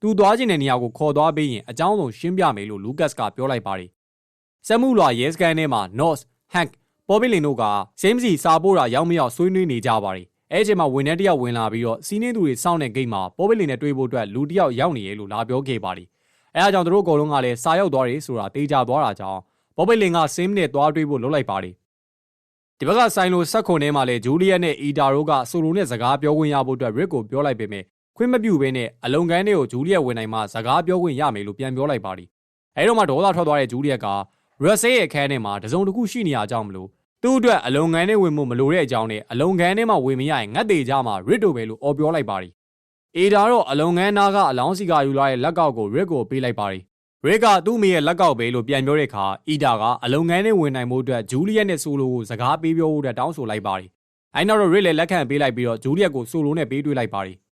သူသွားခြင်းတဲ့နေရာကိုခေါ်သွားပေးရင်အကြောင်းဆုံးရှင်းပြမယ်လို့လူကတ်စ်ကပြောလိုက်ပါတယ်။စက်မှုလွာရဲစကန်ထဲမှာ North, Hank, ပေါ်ပီလင်တို့ကစိမ့်စီစာပို့တာရောက်မရောက်ဆွေးနွေးနေကြပါတယ်။အဲအချိန်မှာဝန်ထမ်းတယောက်ဝင်လာပြီးတော့စီးနှင်းသူတွေစောင့်တဲ့ဂိတ်မှာပေါ်ပီလင်နဲ့တွေ့ဖို့အတွက်လူတယောက်ရောက်နေရလို့လာပြောခဲ့ပါတယ်။အဲအကြောင်းသူတို့အကုန်လုံးကလည်းစာရောက်သွားတယ်ဆိုတာသိကြသွားတာကြောင့်ပေါ်ပီလင်ကစင်းနဲ့သွားတွေ့ဖို့လုပ်လိုက်ပါတယ်။ဒီဘက်ကဆိုင်လိုဆက်ခွန်ထဲမှာလည်းဂျူလီယက်နဲ့အီတာတို့ကဆိုလိုနဲ့စကားပြောခွင့်ရဖို့အတွက်ရစ်ကိုပြောလိုက်ပေမဲ့ ခွင့်မပြုဘဲနဲ့အလုံကန်းတွေကိုဂျူလီယက်ဝင်နိုင်မှစကားပြောခွင့်ရမယ်လို့ပြန်ပြောလိုက်ပါတယ်။အဲတော့မှဒေါသထွက်သွားတဲ့ဂျူလီယက်ကရက်ဆေးရဲ့အခန်းထဲမှာတစုံတစ်ခုရှိနေရကြောင်းမလို့သူ့အတွက်အလုံငန်းထဲဝင်မှုမလိုတဲ့အကြောင်းနဲ့အလုံငန်းထဲမှာဝင်မရရင်ငတ်သေးကြမှာရစ်တို့ပဲလို့အော်ပြောလိုက်ပါတယ်။အေဒါတော့အလုံငန်းနာကအလောင်းစီကယူလာတဲ့လက်ကောက်ကိုရစ်ကိုပေးလိုက်ပါတယ်။ရစ်ကသူ့မိရဲ့လက်ကောက်ပဲလို့ပြန်ပြောတဲ့အခါအီဒါကအလုံငန်းထဲဝင်နိုင်မှုအတွက်ဂျူလီယက်နဲ့ဆိုလိုကိုစကားပေးပြောဖို့အတွက်တောင်းဆိုလိုက်ပါတယ်။အဲနောက်တော့ရစ်လည်းလက်ခံပေးလိုက်ပြီးတော့ဂျူလီယက်ကိုဆိုလိုနဲ့ပေးတွေ့လိုက်ပါတယ်။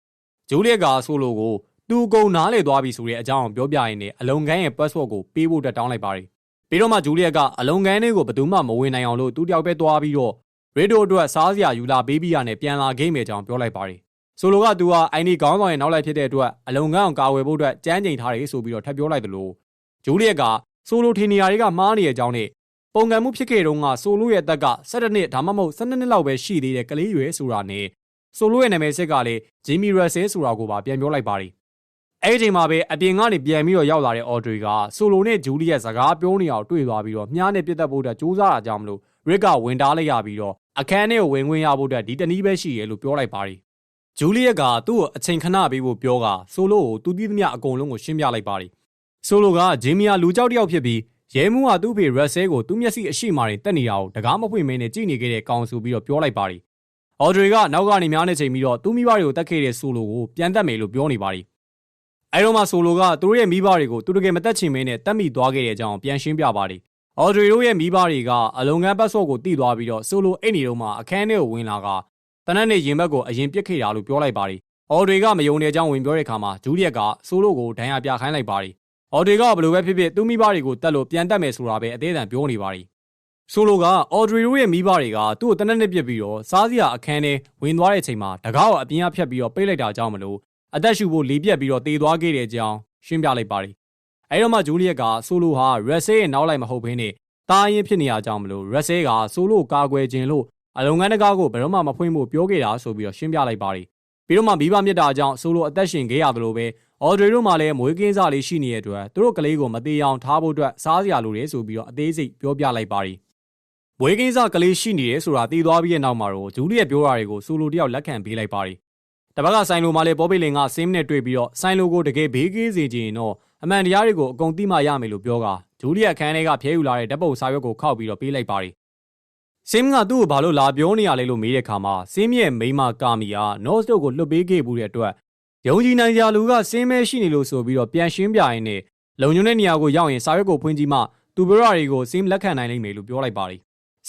ဂျူလီယက်ကဆိုလိုကိုသူအကုန်နားလေသွားပြီဆိုတဲ့အကြောင်းကိုပြောပြရင်းနဲ့အလုံငန်းရဲ့ password ကိုပေးဖို့အတွက်တောင်းလိုက်ပါတယ်ပြီးတော့မှဂျူလီယက်ကအလုံကန်းလေးကိုဘယ်သူမှမဝင်နိုင်အောင်လို့သူတယောက်ပဲသွားပြီးတော့ရေဒိုအတွက်စားစရာယူလာပေးပြီးရနဲ့ပြန်လာခဲ့မယ်ကြောင်းပြောလိုက်ပါတယ်ဆိုလိုကသူကအိုင်နီကောင်းဆောင်ရဲ့နောက်လိုက်ဖြစ်တဲ့အတွက်အလုံကန်းအောင်ကာဝယ်ဖို့အတွက်ကြမ်းကြိမ်ထားတယ်ဆိုပြီးတော့ထပ်ပြောလိုက်သလိုဂျူလီယက်ကဆိုလိုထင်နေရာတွေကမှားနေတဲ့အကြောင်းနဲ့ပုံကံမှုဖြစ်ခဲ့တုန်းကဆိုလိုရဲ့အသက်က17နှစ်ဒါမှမဟုတ်12နှစ်လောက်ပဲရှိသေးတဲ့ကလေးရွယ်ဆိုတာနဲ့ ဆိုလိုရဲ့နာမည်စစ်ကလည်းဂျီမီရက်ဆဲဆိုတာကိုပါပြန်ပြောလိုက်ပါတယ်အဲ့ဒီချိန်မှာပဲအပြင်ကနေပြန်ပြီးတော့ရောက်လာတဲ့အော်ဒရီကဆိုလိုနဲ့ဂျူလီယက်စကားပြောနေအောင်တွေ့သွားပြီးတော့မြားနဲ့ပြစ်တက်ဖို့အတွက်စူးစမ်းတာကြောင့်မလို့ရစ်ကဝင်တားလိုက်ရပြီးတော့အခန်းထဲကိုဝင်ခွင့်ရဖို့အတွက်ဒီတနည်းပဲရှိရလို့ပြောလိုက်ပါတယ်ဂျူလီယက်ကသူ့ကိုအချိန်ခဏပေးဖို့ပြောကဆိုလိုကိုသူတည်သမျှအကုန်လုံးကိုရှင်းပြလိုက်ပါတယ်ဆိုလိုကဂျေမီယာလူကြောက်တယောက်ဖြစ်ပြီးရဲမှုကသူ့ဖေရက်ဆဲကိုသူ့မျက်စိအရှိမာတွေတက်နေတာကိုတကားမဖွင့်မင်းနဲ့ကြည့်နေခဲ့တဲ့ကောင်ဆိုပြီးတော့ပြောလိုက်ပါတယ် အော်ဒရီကနောက်ကနေများနေချိန်ပြီးတော့သူ့မိဘတွေကိုတက်ခဲ့တဲ့ဆိုလိုကိုပြန်တက်မယ်လို့ပြောနေပါတယ်အဲတော့မှဆိုလိုကသူတို့ရဲ့မိဘတွေကိုသူတကယ်မတက်ချင်မင်းနဲ့တက်မိသွားခဲ့တဲ့အကြောင်းပြန်ရှင်းပြပါတယ်။အော်ဒရီတို့ရဲ့မိဘတွေကအလုံငန်းပတ်စော့ကိုတီးသွားပြီးတော့ဆိုလိုအိတ်နေတော့မှအခန်းထဲကိုဝင်လာကတနက်နေ့ရင်ဘက်ကိုအရင်ပြစ်ခဲ့တာလို့ပြောလိုက်ပါတယ်။အော်ဒရီကမယုံတဲ့အကြောင်းဝင်ပြောတဲ့အခါမှာဂျူလီယက်ကဆိုလိုကိုဒဏ်ရာပြခိုင်းလိုက်ပါတယ်။အော်ဒရီကဘယ်လိုပဲဖြစ်ဖြစ်သူ့မိဘတွေကိုတက်လို့ပြန်တက်မယ်ဆိုတာပဲအသေးအံပြောနေပါတယ်။ ဆိုလိုကအော်ဒရီတို့ရဲ့မိဘတွေကသူ့ကိုတနက်နေ့ပြစ်ပြီးတော့စားစရာအခန်းထဲဝင်သွားတဲ့အချိန်မှာတကားကိုအပြင်အဖြတ်ပြီးတော့ပိတ်လိုက်တာကြောင့်မလို့အသက်ရှူဖို့လေပြက်ပြီးတော့တေသွားခဲ့တဲ့အကြောင်းရှင်းပြလိုက်ပါတယ်။အဲဒီတော့မှဂျူလီယက်ကဆိုလိုဟာရက်ဆဲရဲ့နောက်လိုက်မဟုတ်ဘဲနဲ့တားရင်ဖြစ်နေရကြောင်းမလို့ရက်ဆဲကဆိုလိုကာကွယ်ခြင်းလို့အလုံငန်းတကားကိုဘယ်တော့မှမဖွင့်ဖို့ပြောခဲ့တာဆိုပြီးတော့ရှင်းပြလိုက်ပါတယ်။ပြီးတော့မှမိဘမြတ်တာကြောင့်ဆိုလိုအသက်ရှင်ခဲ့ရတယ်လို့ပဲအော်ဒရီတို့မှလည်းမွေးကင်းစားလေးရှိနေတဲ့အတွက်သူတို့ကလေးကိုမသေးအောင်ထားဖို့အတွက်စားစရာလိုတယ်ဆိုပြီးတော့အသေးစိတ်ပြောပြလိုက်ပါတယ်။ မွေးကင်းစားကလေးရှိနေတယ်ဆိုတာသိသွားပြီးတဲ့နောက်မှာတော့ဂျူလီယက်ပြောတာတွေကိုဆိုလိုတယောက်လက်ခံပေးလိုက်ပါတယ်တပတ်ကဆိုင်လိုမှလည်းပေါ်ပိလင်ကစင်းနဲ့တွေ့ပြီးတော့ဆိုင်လိုကိုတကယ်ဘေးကင်းစေခြင်းတော့အမှန်တရားတွေကိုအကုန်သိမှရမယ်လို့ပြောကဂျူလီယက်ခန်းထဲကဖျဲယူလာတဲ့ဓာတ်ပုံစာရွက်ကိုခောက်ပြီးတော့ပေးလိုက်ပါတယ်စင်းကသူ့ကိုဘာလို့လာပြောနေရလဲလို့မေးတဲ့အခါမှာစင်းရဲ့မိမကာမီယာနော့စ်တို့ကိုလွတ်ပေးခဲ့မှုတဲ့အတွက်ယုံကြည်နိုင်ကြလူကစင်းမဲရှိနေလို့ဆိုပြီးတော့ပြန်ရှင်းပြရင်းနဲ့လုံညုံတဲ့နေရာကိုရောက်ရင်စာရွက်ကိုဖွင့်ကြည့်မှသူပြောရတွေကိုစင်းလက်ခံနိုင်လိမ့်မယ်လို့ပြောလိုက်ပါတယ်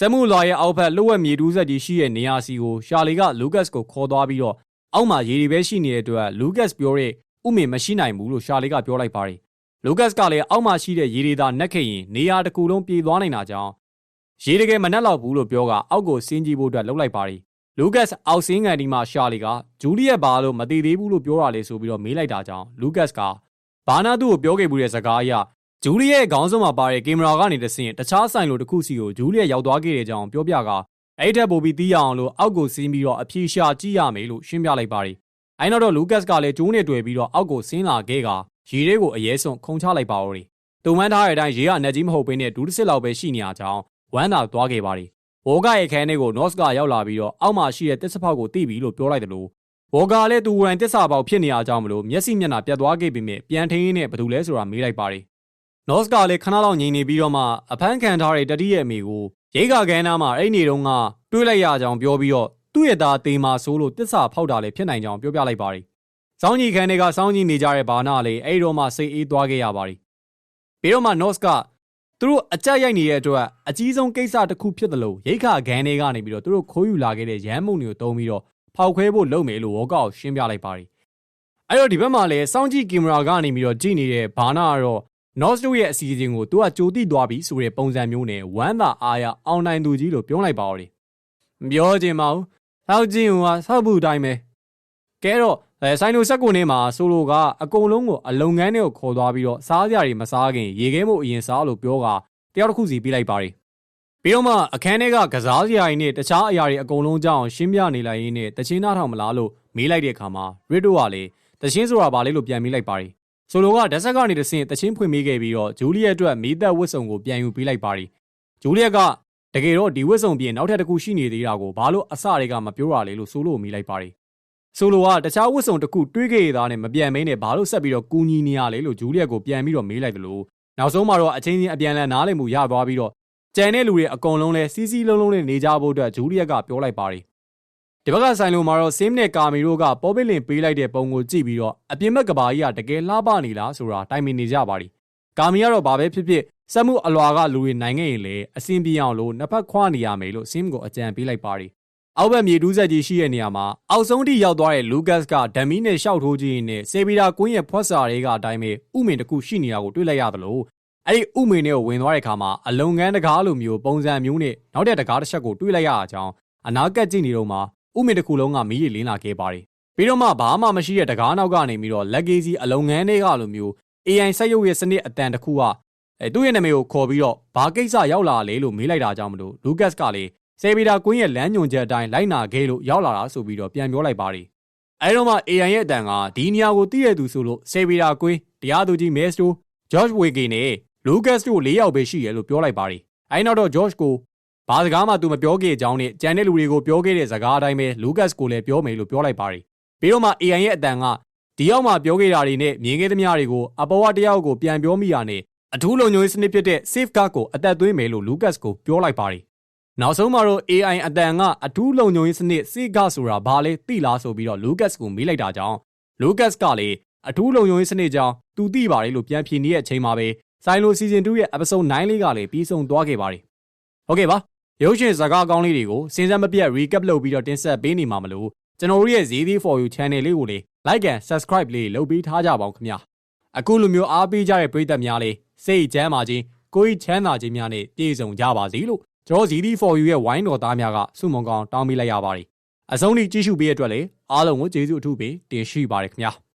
စက်မှုလာရဲ့အောက်ဖက်လှုပ်ဝက်မြေတူးဆက်ကြီးရှိတဲ့နေရာစီကိုရှာလီကလူကတ်ကိုခေါ်သွားပြီးတော့အောက်မှာရေတွေပဲရှိနေတဲ့အတွက်လူကတ်ပြောတဲ့ဥမင်မရှိနိုင်ဘူးလို့ရှာလေးကပြောလိုက်ပါတယ်လူကတ်ကလည်းအောက်မှာရှိတဲ့ရေတွေသာနှက်ခဲ့ရင်နေရာတစ်ခုလုံးပြေးသွားနိုင်တာကြောင့်ရေတကယ်မနှက်တော့ဘူးလို့ပြောကအောက်ကိုဆင်းကြည့်ဖို့အတွက်လှုပ်လိုက်ပါတယ်လူကတ်အောက်ဆင်းကန်ဒီမှာရှာလီကဂျူလီယက်ဘာလို့မတည်သေးဘူးလို့ပြောတာလေဆိုပြီးတော့မေးလိုက်တာကြောင့်လူကတ်ကဘာနာသူ့ကိုပြောခဲ့မှုတဲ့စကားအရ ဂျူလီယက်ခေါင်းဆုံးမှာပါတဲ့ကင်မရာကနေတဆင့်တခြားဆိုင်လိုတစ်ခုစီကိုဂျူလီယက်ရောက်သွားခဲ့တဲ့ကြောင်းပြောပြကအဲ့ထက်ပိုပြီးသိရအောင်လို့အောက်ကိုဆင်းပြီးတော့အဖြေရှာကြည့်ရမယ်လို့ရှင်းပြလိုက်ပါတယ်။အဲ့နောက်တော့လူကတ်ကလည်းကျိုးနဲ့တွေ့ပြီးတော့အောက်ကိုဆင်းလာခဲ့ကရေတွေကိုအရေးဆုံးခုံချလိုက်ပါဦး။တုံမှန်းထားတဲ့အတိုင်းရေကအနက်ကြီးမဟုတ်ဘဲနဲ့ဒူးတစ်စစ်လောက်ပဲရှိနေကြအောင်ဝမ်းသာသွားခဲ့ပါတယ်။ဝေါကရဲ့ခန်းထဲကို North ကရောက်လာပြီးတော့အောက်မှာရှိတဲ့တစ်စဖောက်ကိုတိပြီးလို့ပြောလိုက်တယ်လို့ဝေါ်ကာလည်းသူကိုယ်တိုင်တစ္ဆာပေါက်ဖြစ်နေရကြောင်းမလို့မျက်စိမျက်နှာပြတ်သွားခဲ့ပေမဲ့ပြန်ထင်းရင်းနဲ့ဘာလို့လဲဆိုတာမေးလိုက်ပါတယ် နော့စ်ကလည်းခဏလောက်ငြိမ်နေပြီးတော့မှအဖမ်းခံထားတဲ့တတိရဲ့အမိကိုရိတ်ခါကန်းနားမှာအဲ့နေတုန်းကတွေးလိုက်ရကြောင်းပြောပြီးတော့သူ့ရဲ့သားတေမာဆိုးလို့တစ္ဆာဖောက်တာလည်းဖြစ်နိုင်ကြောင်းပြောပြလိုက်ပါတယ်စောင်းကြီးခန်းတွေကစောင်းကြီးနေကြတဲ့ဘာနာလည်းအဲ့တော့မှစိတ်အေးသွားခဲ့ရပါတယ်ပြီးတော့မှနော့စ်ကသူတို့အကြက်ရိုက်နေတဲ့အတွက်အကြီးဆုံးကိစ္စတစ်ခုဖြစ်တယ်လို့ရိတ်ခါဂန်းတွေကနေပြီးတော့သူတို့ခိုးယူလာခဲ့တဲ့ရန်မုံတွေကိုတုံးပြီးတော့ဖောက်ခွဲဖို့လုပ်မယ်လို့ဝေါကောက်ရှင်းပြလိုက်ပါတယ်အဲ့တော့ဒီဘက်မှာလည်းစောင်းကြည့်ကင်မရာကနေပြီးတော့ကြည့်နေတဲ့ဘာနာကတော့ North တို့ရဲ့အစီအစဉ်ကိုသူကကြိုတိသွားပြီဆိုတဲ့ပုံစံမျိုးနဲ့ဝမ်းသာအားရအောင်နိုင်သူကြီးလို့ပြောလိုက်ပါဦး။မပြောချင်ပါဘူး။သောက်ကြည့်ဟိုကဆောက်ဘူးတိုင်းပဲ။ကဲတော့အဲဆိုင်နိုဆက်ကိုနေမှာဆိုလိုကအကုန်လုံးကိုအလုံငန်းတွေကိုခေါ်သွားပြီးတော့စားကြရီမစားခင်ရေခဲမို့အရင်စားလို့ပြောကတယောက်တစ်ခုစီပြလိုက်ပါတယ်။ပြီးတော့မှအခန်းထဲကကစားစရာတွေနဲ့တခြားအရာတွေအကုန်လုံးကြောင်းရှင်းပြနေလိုက်ရင်းနဲ့တချင်းသားထောင်မလားလို့မေးလိုက်တဲ့အခါမှာရစ်တို့ကလည်းတချင်းဆိုတာဘာလဲလို့ပြန်မေးလိုက်ပါတယ်။ ဆိုလိုကဓာတ်ဆက်ကနေတဆင့်တချင်းဖွင့်ပေးခဲ့ပြီးတော့ဂျူလီယက်အတွက်မီးသက်ဝတ်စုံကိုပြန်ယူပေးလိုက်ပါတယ်။ဂျူလီယက်ကတကယ်တော့ဒီဝတ်စုံပြင်နောက်ထပ်တစ်ခုရှိနေသေးတာကိုဘာလို့အစတွေကမပြောရလဲလို့ဆိုလို့မေးလိုက်ပါတယ်။ဆိုလိုကတခြားဝတ်စုံတစ်ခုတွေးခဲ့ရတာနဲ့မပြန်မင်းနဲ့ဘာလို့ဆက်ပြီးတော့ကူညီနေရလဲလို့ဂျူလီယက်ကိုပြန်ပြီးတော့မေးလိုက်တယ်လို့နောက်ဆုံးမှာတော့အချင်းချင်းအပြန်အလှန်နားလည်မှုရသွားပြီးတော့ကြံတဲ့လူတွေအကုန်လုံးလဲစီးစီးလုံးလုံးနဲ့နေကြဖို့အတွက်ဂျူလီယက်ကပြောလိုက်ပါတယ် ဒီဘက်ကဆိုင်လိုမှာတော့ဆင်းနဲ့ကာမီတို့ကပေါ်ပစ်လင်ပေးလိုက်တဲ့ပုံကိုကြည့်ပြီးတော့အပြင်ဘက်ကဘာကြီးကတကယ်လှပနေလားဆိုတာတိုင်ပင်နေကြပါလိကာမီကတော့ဘာပဲဖြစ်ဖြစ်စက်မှုအလွာကလူတွေနိုင်ခဲ့ရင်လေအစင်ပြေအောင်လို့နှစ်ဖက်ခွာနေရမယ်လို့ဆင်းကိုအကြံပေးလိုက်ပါလိအောက်ဘက်မြေတူးဆက်ကြီးရှိတဲ့နေရာမှာအောက်ဆုံးထိရောက်သွားတဲ့လူကတ်ကဒမီနဲ့ရှောက်ထိုးခြင်းနဲ့စေဗီတာကွင်းရဲ့ဖွက်စာတွေကအတိုင်းပဲဥမင်တစ်ခုရှိနေတာကိုတွေ့လိုက်ရသလိုအဲ့ဒီဥမင်တွေကိုဝင်သွားတဲ့အခါမှာအလုံငန်းတကားလိုမျိုးပုံစံမျိုးနဲ့နောက်တဲ့တကားတစ်ချက်ကိုတွေ့လိုက်ရအောင်ကြောင်းအနာကက်ကြည့်နေတော့မှ ဥမင်တစ်ခုလုံးကမီးရည်လင်းလာခဲ့ပါတယ်ပြီးတော့မှဘာမှမရှိတဲ့တကားနောက်ကနေပြီးတော့လက်ကေးစီအလုံငန်းတွေကလိုမျိုး AI စက်ရုပ်ရဲ့စနစ်အတန်တစ်ခုကအဲသူ့ရဲ့နာမည်ကိုခေါ်ပြီးတော့ဘာကိစ္စရောက်လာလဲလို့မေးလိုက်တာကြောင့်မလို့လူကတ်ကလည်းဆေဗီတာကွင်းရဲ့လမ်းညွန်ချက်အတိုင်းလိုက်နာခဲ့လို့ရောက်လာတာဆိုပြီးတော့ပြန်ပြောလိုက်ပါတယ်အဲတော့မှ AI ရဲ့အတန်ကဒီနေရာကိုသိရသူဆိုလို့ဆေဗီတာကွင်းတရားသူကြီးမဲစတိုဂျော့ချ်ဝေဂီနဲ့လူကတ်တို့၄ယောက်ပဲရှိရလို့ပြောလိုက်ပါတယ်အဲနောက်တော့ဂျော့ချ်ကို ဘာစကားမှသူမပြောခဲ့ကြောင်းနဲ့ကြံတဲ့လူတွေကိုပြောခဲ့တဲ့စကားအတိုင်းပဲလူကတ်ကိုလည်းပြောမယ်လို့ပြောလိုက်ပါတယ်ပြီးတော့မှ AI ရဲ့အတန်ကဒီရောက်မှပြောခဲ့တာတွေနဲ့မြင်ခဲ့သမျှတွေကိုအပေါ်ဝတယောက်ကိုပြန်ပြောမိရနဲ့အထူးလုံခြုံရေးစနစ်ဖြစ်တဲ့ safeguard ကိုအသက်သွင်းမယ်လို့ Lucas ကိုပြောလိုက်ပါတယ်။နောက်ဆုံးမှာတော့ AI အတန်ကအထူးလုံခြုံရေးစနစ် safeguard ဆိုတာဘာလဲသိလားဆိုပြီးတော့ Lucas ကိုမေးလိုက်တာကြောင့် Lucas ကလည်းအထူးလုံခြုံရေးစနစ်ကြောင်းသူသိပါတယ်လို့ပြန်ဖြေနေတဲ့အချိန်မှာပဲဆိုင်လို season 2ရဲ့ episode 9လေးကလည်းပြီးဆုံးသွားခဲ့ပါတယ်။ဟုတ်ကဲ့ပါ ရုပ်ရှင်ဇာတ်ကားကောင်းလေးတွေကိုစဉ်ဆက်မပြတ် recap လုပ်ပြီးတော့တင်ဆက်ပေးနေမှာမလို့ကျွန်တော်တို့ရဲ့ ZD for you channel လေးကိုလေ like and subscribe လေးလုပ်ပေးထားကြပါဦးခင်ဗျာအခုလိုမျိုးအားပေးကြတဲ့ပရိသတ်များလေးစိတ်ချမ်းသာခြင်းကိုယ်ချမ်းသာခြင်းများနဲ့ပြည့်စုံကြပါစေလို့ကျွန်တော် ZD for you ရဲ့ဝိုင်းတော်သားများကဆုမွန်ကောင်းတောင်းပေးလိုက်ရပါတယ်အဆုံးထိကြည့်ရှုပေးတဲ့အတွက်လည်းအားလုံးကိုကျေးဇူးအထူးပေးတင်ရှိပါတယ်ခင်ဗျာ